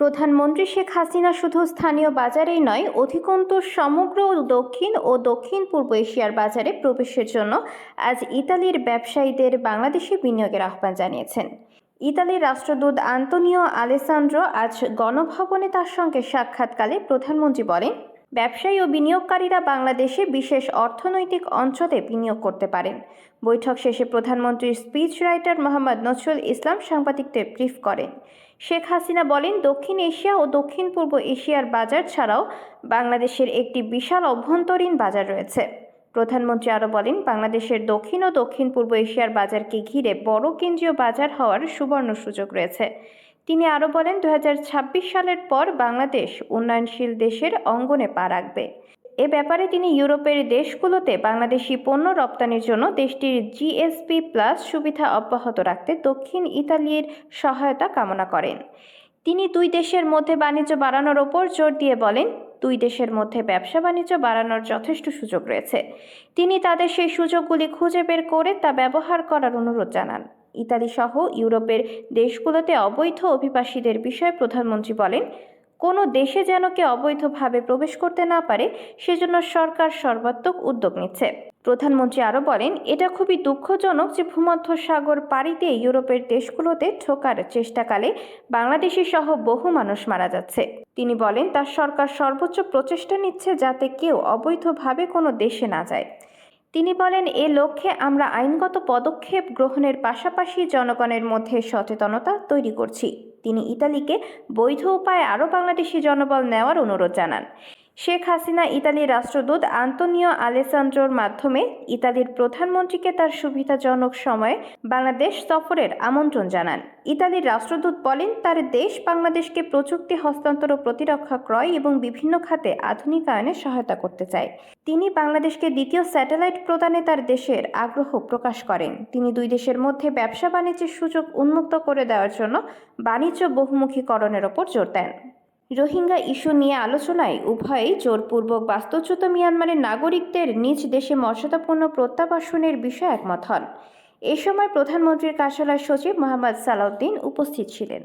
প্রধানমন্ত্রী শেখ হাসিনা শুধু স্থানীয় বাজারেই নয় অধিকন্তু সমগ্র দক্ষিণ ও দক্ষিণ পূর্ব এশিয়ার বাজারে প্রবেশের জন্য আজ ইতালির ব্যবসায়ীদের বাংলাদেশে বিনিয়োগের আহ্বান জানিয়েছেন। ইতালির রাষ্ট্রদূত আন্তোনিও আলেসান্দ্রো আজ গণভবনে তার সঙ্গে সাক্ষাৎকালে প্রধানমন্ত্রী বলেন ব্যবসায়ী ও বিনিয়োগকারীরা বাংলাদেশে বিশেষ অর্থনৈতিক অঞ্চলে বিনিয়োগ করতে পারেন। বৈঠক শেষে প্রধানমন্ত্রীর স্পিচ রাইটার মোহাম্মদ নজরুল ইসলাম সাংবাদিকদের ব্রিফ করেন। শেখ হাসিনা বলেন, দক্ষিণ এশিয়া ও দক্ষিণ পূর্ব এশিয়ার বাজার ছাড়াও বাংলাদেশের একটি বিশাল অভ্যন্তরীণ বাজার রয়েছে। প্রধানমন্ত্রী আরও বলেন, বাংলাদেশের দক্ষিণ ও দক্ষিণ পূর্ব এশিয়ার বাজারকে ঘিরে বড় কেন্দ্রীয় বাজার হওয়ার সুবর্ণ সুযোগ রয়েছে। তিনি আরও বলেন দু হাজার ছাব্বিশ সালের পর বাংলাদেশ উন্নয়নশীল দেশের অঙ্গনে পা রাখবে। এ ব্যাপারে তিনি ইউরোপের দেশগুলোতে বাংলাদেশি পণ্য রপ্তানির জন্য দেশটির জিএসপি প্লাস সুবিধা অব্যাহত রাখতে দক্ষিণ ইতালির সহায়তা কামনা করেন। তিনি দুই দেশের মধ্যে বাণিজ্য বাড়ানোর ওপর জোর দিয়ে বলেন, দুই দেশের মধ্যে ব্যবসা বাণিজ্য বাড়ানোর যথেষ্ট সুযোগ রয়েছে। তিনি তাদের সেই সুযোগগুলি খুঁজে বের করে তা ব্যবহার করার অনুরোধ জানান। ইতালি সহ ইউরোপের দেশগুলোতে অবৈধ অভিবাসীদের বিষয়ে প্রধানমন্ত্রী বলেন, কোনো দেশে যেন কেউ অবৈধভাবে প্রবেশ করতে না পারে, সেজন্য সরকার সর্বাত্মক উদ্যোগ নিচ্ছে। প্রধানমন্ত্রী আরও বলেন, এটা খুবই দুঃখজনক যে ভূমধ্য সাগর পাড়ি দিয়ে ইউরোপের দেশগুলোতে ঠোকার চেষ্টাকালে বাংলাদেশি সহ বহু মানুষ মারা যাচ্ছে। তিনি বলেন, তার সরকার সর্বোচ্চ প্রচেষ্টা নিচ্ছে যাতে কেউ অবৈধভাবে কোনো দেশে না যায়। তিনি বলেন, এ লক্ষ্যে আমরা আইনগত পদক্ষেপ গ্রহণের পাশাপাশি জনগণের মধ্যে সচেতনতা তৈরি করছি। তিনি ইতালিকে বৈধ উপায়ে আরও বাংলাদেশি জনবল নেওয়ার অনুরোধ জানান। শেখ হাসিনা ইতালির রাষ্ট্রদূত আন্তোনিও আলেসান্দ্রোর মাধ্যমে ইতালির প্রধানমন্ত্রীকে তার সুবিধাজনক সময়ে বাংলাদেশ সফরের আমন্ত্রণ জানান। ইতালির রাষ্ট্রদূত বলেন, তার দেশ বাংলাদেশকে প্রযুক্তি হস্তান্তর ও প্রতিরক্ষা ক্রয় এবং বিভিন্ন খাতে আধুনিকায়নে সহায়তা করতে চায়। তিনি বাংলাদেশকে দ্বিতীয় স্যাটেলাইট প্রদানে তার দেশের আগ্রহ প্রকাশ করেন। তিনি দুই দেশের মধ্যে ব্যবসা বাণিজ্যের সুযোগ উন্মুক্ত করে দেওয়ার জন্য বাণিজ্য বহুমুখীকরণের ওপর জোর দেন। রোহিঙ্গা ইস্যু নিয়ে আলোচনায় উভয়ই জোরপূর্বক বাস্তুচ্যুত মিয়ানমারের নাগরিকদের নিজ দেশে মর্যাদাপূর্ণ প্রত্যাবাসনের বিষয়ে একমত হন। এ সময় প্রধানমন্ত্রীর কার্যালয় সচিব মোহাম্মদ সালাউদ্দিন উপস্থিত ছিলেন।